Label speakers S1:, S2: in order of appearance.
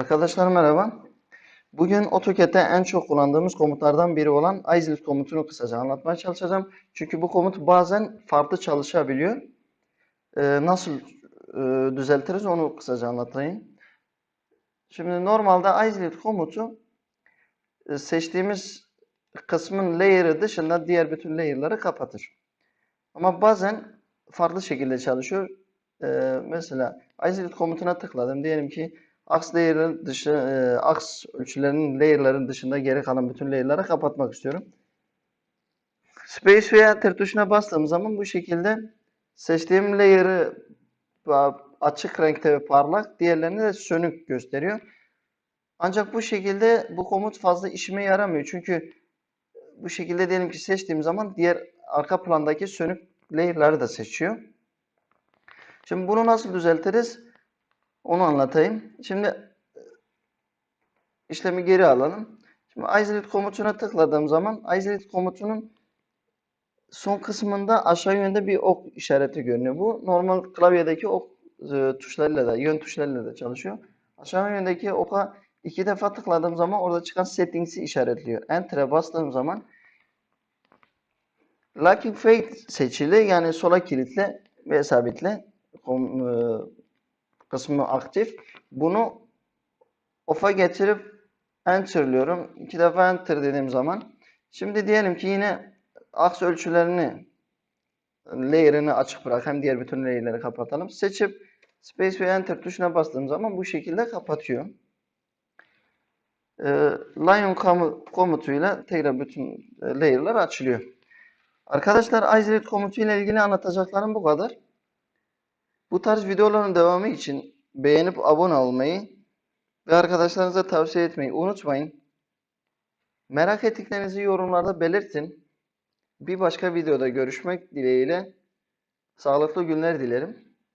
S1: Arkadaşlar merhaba. Bugün AutoCAD'de en çok kullandığımız komutlardan biri olan isList komutunu kısaca anlatmaya çalışacağım. Çünkü bu komut bazen farklı çalışabiliyor. Ee, nasıl e, düzeltiriz onu kısaca anlatayım. Şimdi normalde isList komutu e, seçtiğimiz kısmın layer'ı dışında diğer bütün layer'ları kapatır. Ama bazen farklı şekilde çalışıyor. Ee, mesela isList komutuna tıkladım. Diyelim ki aks layer'ın dışı, e, aks ölçülerinin layer'ların dışında geri kalan bütün layer'ları kapatmak istiyorum. Space veya Enter tuşuna bastığım zaman bu şekilde seçtiğim layer'ı açık renkte ve parlak, diğerlerini de sönük gösteriyor. Ancak bu şekilde bu komut fazla işime yaramıyor. Çünkü bu şekilde diyelim ki seçtiğim zaman diğer arka plandaki sönük layer'ları da seçiyor. Şimdi bunu nasıl düzeltiriz? Onu anlatayım. Şimdi e, işlemi geri alalım. Şimdi isolate komutuna tıkladığım zaman isolate komutunun son kısmında aşağı yönde bir ok işareti görünüyor. Bu normal klavyedeki ok e, tuşlarıyla da, yön tuşlarıyla da çalışıyor. Aşağı yöndeki oka iki defa tıkladığım zaman orada çıkan settings'i işaretliyor. Enter'e bastığım zaman Locking Fade seçili yani sola kilitle ve sabitle e, kısmı aktif. Bunu off'a getirip enter'lıyorum. İki defa enter dediğim zaman. Şimdi diyelim ki yine aks ölçülerini layer'ını açık bırak. Hem diğer bütün layer'ları kapatalım. Seçip space ve enter tuşuna bastığım zaman bu şekilde kapatıyor. Ee, Lion komu- komutuyla tekrar bütün e, layer'lar açılıyor. Arkadaşlar isolate komutuyla ilgili anlatacaklarım bu kadar. Bu tarz videoların devamı için beğenip abone olmayı ve arkadaşlarınıza tavsiye etmeyi unutmayın. Merak ettiklerinizi yorumlarda belirtin. Bir başka videoda görüşmek dileğiyle sağlıklı günler dilerim.